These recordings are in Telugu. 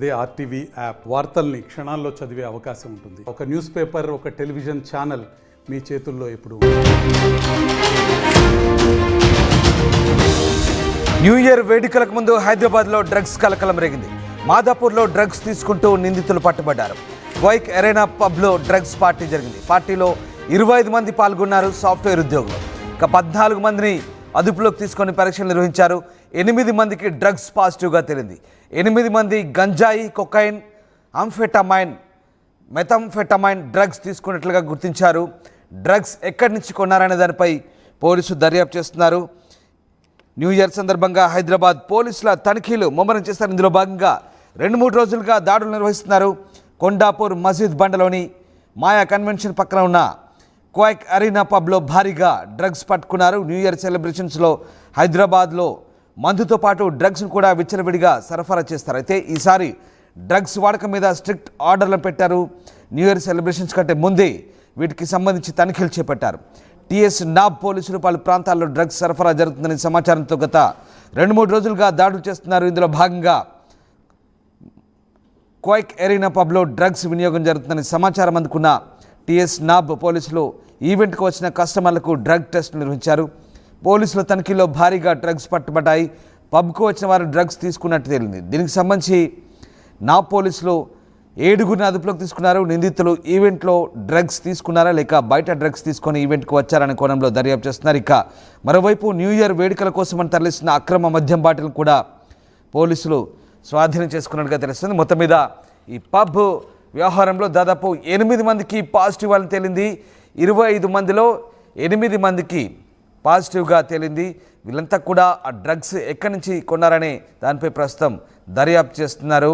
అదే ఆర్టీవీ యాప్ వార్తల్ని క్షణాల్లో చదివే అవకాశం ఉంటుంది. ఒక న్యూస్ పేపర్ ఒక టెలివిజన్ ఛానల్ మీ చేతుల్లో ఎప్పుడు న్యూ ఇయర్ వేడుకలకు ముందు హైదరాబాద్లో డ్రగ్స్ కలకలం రేగింది. మాదాపూర్లో డ్రగ్స్ తీసుకుంటూ నిందితులు పట్టుబడ్డారు. వైక్ ఎరేనా పబ్లో డ్రగ్స్ పార్టీ జరిగింది. పార్టీలో ఇరవై ఐదు మంది పాల్గొన్నారు సాఫ్ట్వేర్ ఉద్యోగులు. ఇక పద్నాలుగు మందిని అదుపులోకి తీసుకొని పరీక్షలు నిర్వహించారు. ఎనిమిది మందికి డ్రగ్స్ పాజిటివ్గా తేలింది. ఎనిమిది మంది గంజాయి కొకైన్ అంఫెటమైన్ మెథంఫెటమైన్ డ్రగ్స్ తీసుకున్నట్లుగా గుర్తించారు. డ్రగ్స్ ఎక్కడి నుంచి కొన్నారనే దానిపై పోలీసులు దర్యాప్తు చేస్తున్నారు. న్యూ ఇయర్ సందర్భంగా హైదరాబాద్ పోలీసుల తనిఖీలు ముమ్మరం చేస్తారు ఇందులో భాగంగా రెండు మూడు రోజులుగా దాడులు నిర్వహిస్తున్నారు. కొండాపూర్ మసీద్ బండలోని మాయా కన్వెన్షన్ పక్కన ఉన్న క్వైక్ అరీనా పబ్లో భారీగా డ్రగ్స్ పట్టుకున్నారు. న్యూ ఇయర్ సెలబ్రేషన్స్లో హైదరాబాద్లో మందుతో పాటు డ్రగ్స్ను కూడా విచ్చలవిడిగా సరఫరా చేస్తారు. అయితే ఈసారి డ్రగ్స్ వాడకం మీద స్ట్రిక్ట్ ఆర్డర్లు పెట్టారు. న్యూ ఇయర్ సెలబ్రేషన్స్ కంటే ముందే వీటికి సంబంధించి తనిఖీలు చేపట్టారు. టీఎస్ నాబ్ పోలీసులు పలు ప్రాంతాల్లో డ్రగ్స్ సరఫరా జరుగుతుందని సమాచారంతో గత రెండు మూడు రోజులుగా దాడులు చేస్తున్నారు. ఇందులో భాగంగా క్వైక్ ఎరీనా పబ్లో డ్రగ్స్ వినియోగం జరుగుతుందని సమాచారం అందుకున్న టీఎస్ నాబ్ పోలీసులు ఈవెంట్కు వచ్చిన కస్టమర్లకు డ్రగ్ టెస్ట్ నిర్వహించారు. పోలీసుల తనిఖీలో భారీగా డ్రగ్స్ పట్టుబడ్డాయి. పబ్కు వచ్చిన వారు డ్రగ్స్ తీసుకున్నట్టు తేలింది. దీనికి సంబంధించి నా పోలీసులు ఏడుగురిని అదుపులోకి తీసుకున్నారు. నిందితులు ఈవెంట్లో డ్రగ్స్ తీసుకున్నారా లేక బయట డ్రగ్స్ తీసుకొని ఈవెంట్కు వచ్చారనే కోణంలో దర్యాప్తు చేస్తున్నారు. ఇక మరోవైపు న్యూ ఇయర్ వేడుకల కోసమని తరలిస్తున్న అక్రమ మద్యం బాటిల్ని కూడా పోలీసులు స్వాధీనం చేసుకున్నట్టుగా తెలుస్తుంది. మొత్తం మీద ఈ పబ్ వ్యవహారంలో దాదాపు ఎనిమిది మందికి పాజిటివ్ అని తేలింది. ఇరవై ఐదు మందిలో ఎనిమిది మందికి పాజిటివ్గా తేలింది. వీళ్ళంతా కూడా ఆ డ్రగ్స్ ఎక్కడి నుంచి కొన్నారనే దానిపై ప్రస్తుతం దర్యాప్తు చేస్తున్నారు.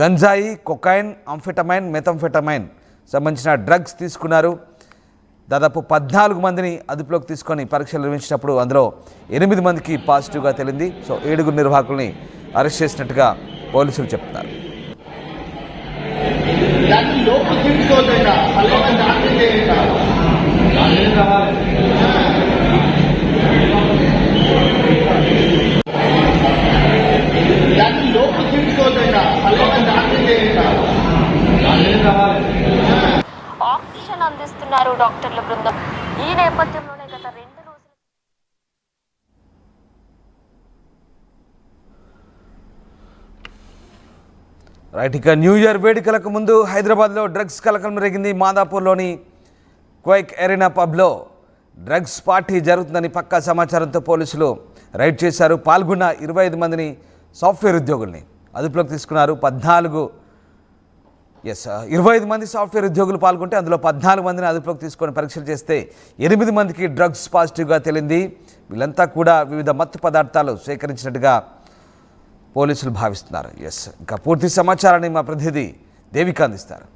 గంజాయి కొకైన్ అంఫెటమైన్ మెథంఫెటమైన్ సంబంధించిన డ్రగ్స్ తీసుకున్నారు. దాదాపు పద్నాలుగు మందిని అదుపులోకి తీసుకొని పరీక్షలు నిర్వహించినప్పుడు అందులో ఎనిమిది మందికి పాజిటివ్గా తేలింది. సో ఏడుగురు నిర్వాహకుల్ని అరెస్ట్ చేసినట్టుగా పోలీసులు చెప్తున్నారు. దాన్ని లోపు తీసుకోలేక అలాగే చేయక డాక్టర్ల బృందం. ఈ నేపథ్యంలోనే గత రెండు రోజులు రైట్ ఇక న్యూ ఇయర్ వేడుకలకు ముందు హైదరాబాద్లో డ్రగ్స్ కలకలం రేగింది మాదాపూర్లోని క్వైక్ ఎరీనా పబ్లో. డ్రగ్స్ పార్టీ జరుగుతుందని పక్కా సమాచారంతో పోలీసులు రైడ్ చేశారు. పాల్గొన్న ఇరవై ఐదు మందిని సాఫ్ట్వేర్ ఉద్యోగుల్ని అదుపులోకి తీసుకున్నారు. పద్నాలుగు ఎస్ uh, ఇరవై ఐదు మంది సాఫ్ట్వేర్ ఉద్యోగులు పాల్గొంటే అందులో పద్నాలుగు మందిని అదుపులోకి తీసుకొని పరీక్షలు చేస్తే ఎనిమిది మందికి డ్రగ్స్ పాజిటివ్గా తేలింది. వీళ్ళంతా కూడా వివిధ మత్తు పదార్థాలు సేకరించినట్టుగా పోలీసులు భావిస్తున్నారు. ఎస్ ఇంకా పూర్తి సమాచారాన్ని మా ప్రతినిధి దేవిక అందిస్తారు.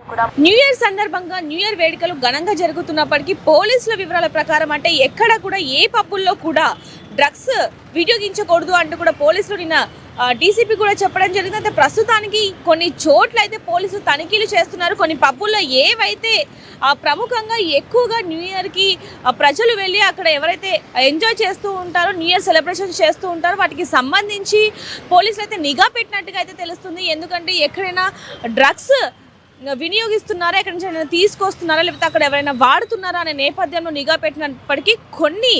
కూడా న్యూ ఇయర్ సందర్భంగా న్యూ ఇయర్ వేడుకలు ఘనంగా జరుగుతున్నప్పటికీ పోలీసుల వివరాల ప్రకారం అంటే ఎక్కడ కూడా ఏ పబ్బుల్లో కూడా డ్రగ్స్ వినియోగించకూడదు అంటూ కూడా పోలీసులు నిన్న డీసీపీ కూడా చెప్పడం జరిగింది. అయితే ప్రస్తుతానికి కొన్ని చోట్ల అయితే పోలీసులు తనిఖీలు చేస్తున్నారు. కొన్ని పబ్బుల్లో ఏవైతే ఆ, ప్రముఖంగా ఎక్కువగా న్యూ ఇయర్కి ప్రజలు వెళ్ళి అక్కడ ఎవరైతే ఎంజాయ్ చేస్తూ ఉంటారో న్యూ ఇయర్ సెలబ్రేషన్ చేస్తూ ఉంటారో వాటికి సంబంధించి పోలీసులు అయితే నిఘా పెట్టినట్టుగా అయితే తెలుస్తుంది. ఎందుకంటే ఎక్కడైనా డ్రగ్స్ వినియోగిస్తున్నారా ఎక్కడి నుంచి ఏమైనా తీసుకొస్తున్నారా లేకపోతే అక్కడ ఎవరైనా వాడుతున్నారా అనే నేపథ్యంలో నిఘా పెట్టినప్పటికీ కొన్ని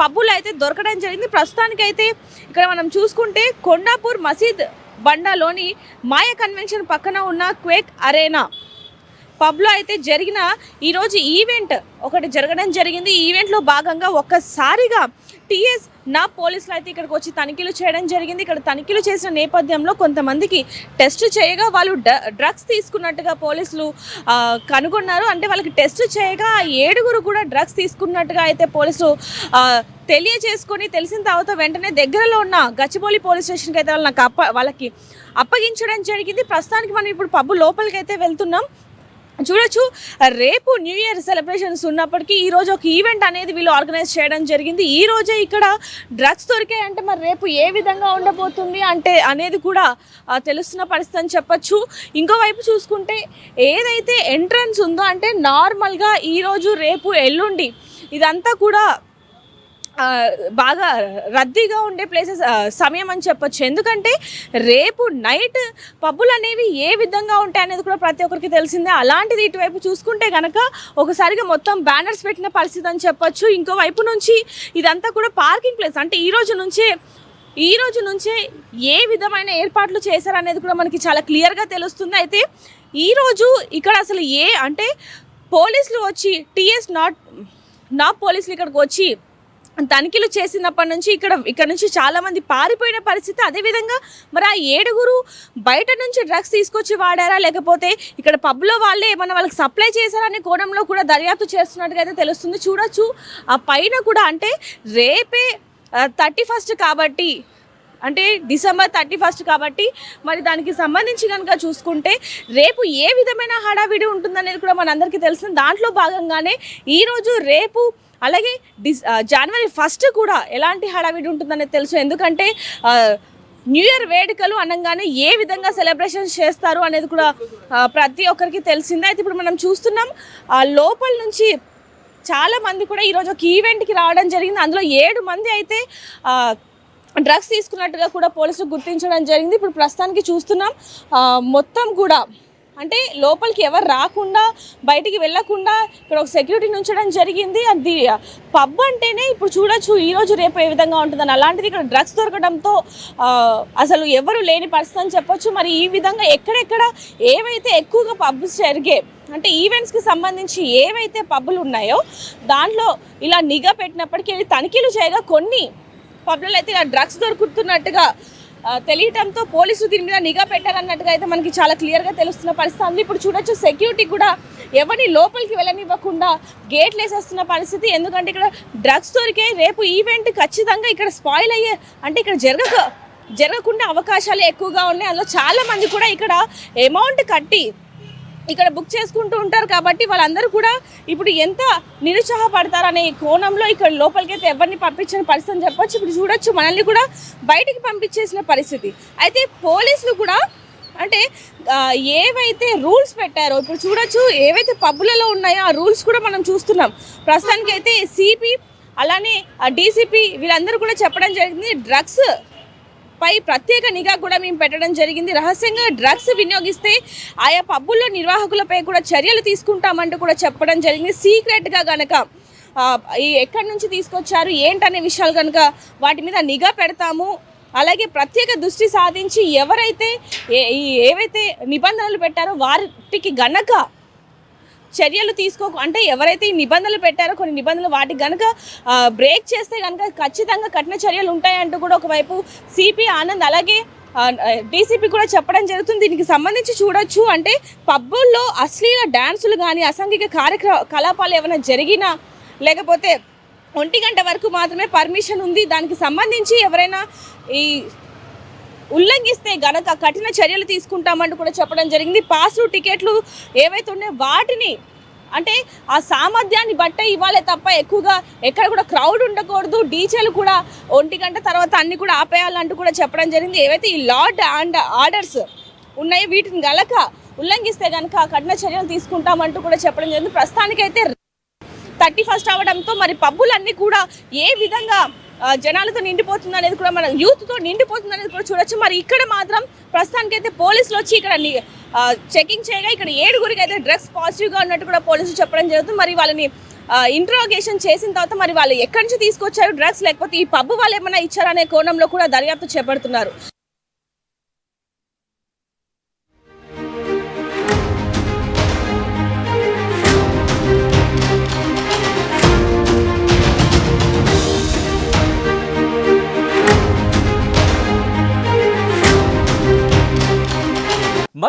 పబ్బులు అయితే దొరకడం జరిగింది. ప్రస్తుతానికి అయితే ఇక్కడ మనం చూసుకుంటే కొండాపూర్ మసీద్ బండాలోని మాయ కన్వెన్షన్ పక్కన ఉన్న క్వేక్ అరేనా పబ్లో అయితే జరిగిన ఈరోజు ఈవెంట్ ఒకటి జరగడం జరిగింది. ఈవెంట్లో భాగంగా ఒక్కసారిగా టీఎస్ నా పోలీసులు అయితే ఇక్కడికి వచ్చి తనిఖీలు చేయడం జరిగింది. ఇక్కడ తనిఖీలు చేసిన నేపథ్యంలో కొంతమందికి టెస్ట్ చేయగా వాళ్ళు డ్రగ్స్ తీసుకున్నట్టుగా పోలీసులు కనుగొన్నారు. అంటే వాళ్ళకి టెస్ట్ చేయగా ఏడుగురు కూడా డ్రగ్స్ తీసుకున్నట్టుగా అయితే పోలీసులు తెలియజేసుకొని తెలిసిన తర్వాత వెంటనే దగ్గరలో ఉన్న గచ్చిబౌలి పోలీస్ స్టేషన్కి అయితే వాళ్ళకి అప్ప వాళ్ళకి అప్పగించడం జరిగింది. ప్రస్తుతానికి మనం ఇప్పుడు పబ్బు లోపలికి అయితే వెళ్తున్నాం. చూడొచ్చు. రేపు న్యూ ఇయర్ సెలబ్రేషన్స్ ఉన్నప్పటికీ ఈరోజు ఒక ఈవెంట్ అనేది వీళ్ళు ఆర్గనైజ్ చేయడం జరిగింది. ఈ రోజే ఇక్కడ డ్రగ్స్ దొరికాయంటే మరి రేపు ఏ విధంగా ఉండబోతుంది అంటే అనేది కూడా తెలుస్తున్న పరిస్థితి అని చెప్పొచ్చు. ఇంకోవైపు చూసుకుంటే ఏదైతే ఎంట్రన్స్ ఉందో అంటే నార్మల్గా ఈరోజు రేపు ఎల్లుండి ఇదంతా కూడా బాగా రద్దీగా ఉండే ప్లేసెస్ సమయం అని చెప్పొచ్చు. ఎందుకంటే రేపు నైట్ పబ్బులు అనేవి ఏ విధంగా ఉంటాయి అనేది కూడా ప్రతి ఒక్కరికి తెలిసిందే. అలాంటిది ఇటువైపు చూసుకుంటే కనుక ఒకసారిగా మొత్తం బ్యానర్స్ పెట్టిన పరిస్థితి అని చెప్పొచ్చు. ఇంకో వైపు నుంచి ఇదంతా కూడా పార్కింగ్ ప్లేస్ అంటే ఈ రోజు నుంచే ఈ రోజు నుంచే ఏ విధమైన ఏర్పాట్లు చేశారనేది కూడా మనకి చాలా క్లియర్గా తెలుస్తుంది. అయితే ఈరోజు ఇక్కడ అసలు ఏ అంటే పోలీసులు వచ్చి టీఎస్ నాట్ నా పోలీసులు ఇక్కడికి వచ్చి తనిఖీలు చేసినప్పటి నుంచి ఇక్కడ ఇక్కడ నుంచి చాలామంది పారిపోయిన పరిస్థితి. అదేవిధంగా మరి ఆ ఏడుగురు బయట నుంచి డ్రగ్స్ తీసుకొచ్చి వాడారా? లేకపోతే ఇక్కడ పబ్లో వాళ్ళే ఏమన్నా వాళ్ళకి సప్లై చేశారా అనే కోణంలో కూడా దర్యాప్తు చేస్తున్నట్టుగా అయితే తెలుస్తుంది. చూడొచ్చు. ఆ పైన కూడా అంటే రేపే థర్టీ ఫస్ట్ కాబట్టి అంటే డిసెంబర్ థర్టీ ఫస్ట్ కాబట్టి మరి దానికి సంబంధించి కనుక చూసుకుంటే రేపు ఏ విధమైన హడావిడి ఉంటుందనేది కూడా మనందరికీ తెలిసింది దాంట్లో భాగంగానే ఈరోజు రేపు అలాగే డిస్ జనవరి ఫస్ట్ కూడా ఎలాంటి హడావిడి ఉంటుందనేది తెలుసు. ఎందుకంటే న్యూ ఇయర్ వేడుకలు అనగానే ఏ విధంగా సెలబ్రేషన్స్ చేస్తారు అనేది కూడా ప్రతి ఒక్కరికి తెలిసిందే. అయితే ఇప్పుడు మనం చూస్తున్నాం ఆ లోపల నుంచి చాలా మంది కూడా ఈరోజు ఒక ఈవెంట్కి రావడం జరిగింది. అందులో ఏడు మంది అయితే డ్రగ్స్ తీసుకున్నట్టుగా కూడా పోలీసులు గుర్తించడం జరిగింది. ఇప్పుడు ప్రస్తుతానికి చూస్తున్నాం మొత్తం కూడా అంటే లోపలికి ఎవరు రాకుండా బయటికి వెళ్ళకుండా ఇక్కడ ఒక సెక్యూరిటీ ఉంచడం జరిగింది. అది పబ్ అంటేనే ఇప్పుడు చూడొచ్చు ఈరోజు రేపు ఏ విధంగా ఉంటుందని. అలాంటిది ఇక్కడ డ్రగ్స్ దొరకడంతో అసలు ఎవరు లేని పరిస్థితి అని చెప్పొచ్చు. మరి ఈ విధంగా ఎక్కడెక్కడ ఏవైతే ఎక్కువగా పబ్స్ జరిగే అంటే ఈవెంట్స్కి సంబంధించి ఏవైతే పబ్బులు ఉన్నాయో దాంట్లో ఇలా నిఘా పెట్టినప్పటికీ తనిఖీలు చేయగా కొన్ని పబ్లలో అయితే ఇలా డ్రగ్స్ దొరుకుతున్నట్టుగా తెలియటంతో పోలీసులు దీని మీద నిఘా పెట్టారన్నట్టుగా అయితే మనకి చాలా క్లియర్గా తెలుస్తున్న పరిస్థితి. ఉంది ఇప్పుడు చూడొచ్చు సెక్యూరిటీ కూడా ఎవరిని లోపలికి వెళ్ళనివ్వకుండా గేట్లు వేసేస్తున్న పరిస్థితి. ఎందుకంటే ఇక్కడ డ్రగ్స్ దొరికే రేపు ఈవెంట్ ఖచ్చితంగా ఇక్కడ స్పాయిల్ అయ్యే అంటే ఇక్కడ జరగక జరగకుండా అవకాశాలు ఎక్కువగా ఉన్నాయి. అందులో చాలా మంది కూడా ఇక్కడ అమౌంట్ కట్టి ఇక్కడ బుక్ చేసుకుంటూ ఉంటారు కాబట్టి వాళ్ళందరూ కూడా ఇప్పుడు ఎంత నిరుత్సాహపడతారనే కోణంలో ఇక్కడ లోపలికైతే ఎవరిని పంపించిన పరిస్థితి అని చెప్పొచ్చు. ఇప్పుడు చూడొచ్చు మనల్ని కూడా బయటికి పంపించేసిన పరిస్థితి. అయితే పోలీసులు కూడా అంటే ఏవైతే రూల్స్ పెట్టారో ఇప్పుడు చూడొచ్చు ఏవైతే పబ్బులలో ఉన్నాయో ఆ రూల్స్ కూడా మనం చూస్తున్నాం. ప్రస్తుతానికి అయితే సిపి అలానే డీసీపీ వీళ్ళందరూ కూడా చెప్పడం జరిగింది. డ్రగ్స్ పై ప్రత్యేక నిఘా కూడా మేము పెట్టడం జరిగింది. రహస్యంగా డ్రగ్స్ వినియోగిస్తే ఆయా పబ్బుల్లో నిర్వాహకులపై కూడా చర్యలు తీసుకుంటామంటూ కూడా చెప్పడం జరిగింది. సీక్రెట్గా గనక ఈ ఎక్కడి నుంచి తీసుకొచ్చారు ఏంటనే విషయాలు కనుక వాటి మీద నిఘా పెడతాము. అలాగే ప్రత్యేక దృష్టి సాధించి ఎవరైతే ఏ- ఈ ఏవైతే నిబంధనలు పెట్టారో వాటికి గనక చర్యలు తీసుకో అంటే ఎవరైతే ఈ నిబంధనలు పెట్టారో కొన్ని నిబంధనలు వాటికి కనుక బ్రేక్ చేస్తే కనుక ఖచ్చితంగా కఠిన చర్యలు ఉంటాయంటూ కూడా ఒకవైపు సిపి ఆనంద్ అలాగే డీసీపీ కూడా చెప్పడం జరుగుతుంది. దీనికి సంబంధించి చూడొచ్చు. అంటే పబ్బుల్లో అశ్లీల డ్యాన్సులు కానీ అసాంఘిక కార్యకలాపాలు ఏమైనా జరిగినా లేకపోతే ఒంటి గంట వరకు మాత్రమే పర్మిషన్ ఉంది. దానికి సంబంధించి ఎవరైనా ఈ ఉల్లంఘిస్తే గనక కఠిన చర్యలు తీసుకుంటామంటూ కూడా చెప్పడం జరిగింది. పాస్లు టికెట్లు ఏవైతే ఉన్నాయో వాటిని అంటే ఆ సామర్థ్యాన్ని బట్టే ఇవ్వాలి తప్ప ఎక్కువగా ఎక్కడ కూడా క్రౌడ్ ఉండకూడదు. డీజేలు కూడా ఒంటి గంట తర్వాత అన్ని కూడా ఆపేయాలంటూ కూడా చెప్పడం జరిగింది. ఏవైతే ఈ లార్డ్ అండ్ ఆర్డర్స్ ఉన్నాయో వీటిని గలక ఉల్లంఘిస్తే కనుక కఠిన చర్యలు తీసుకుంటామంటూ కూడా చెప్పడం జరిగింది. ప్రస్తుతానికైతే థర్టీ ఫస్ట్ అవడంతో మరి పబ్బులన్నీ కూడా ఏ విధంగా జనాలతో నిండిపోతుంది అనేది కూడా మనం యూత్తో నిండిపోతుంది అనేది కూడా చూడొచ్చు. మరి ఇక్కడ మాత్రం ప్రస్తుతానికైతే పోలీసులు వచ్చి ఇక్కడ చెకింగ్ చేయగా ఇక్కడ ఏడుగురికి అయితే డ్రగ్స్ పాజిటివ్గా ఉన్నట్టు కూడా పోలీసులు చెప్పడం జరుగుతుంది. మరి వాళ్ళని ఇంట్రోగేషన్ చేసిన తర్వాత మరి వాళ్ళు ఎక్కడి నుంచి తీసుకొచ్చారు? డ్రగ్స్ లేకపోతే ఈ పబ్బు వాళ్ళు ఏమైనా ఇచ్చారనే కోణంలో కూడా దర్యాప్తు చేపడుతున్నారు.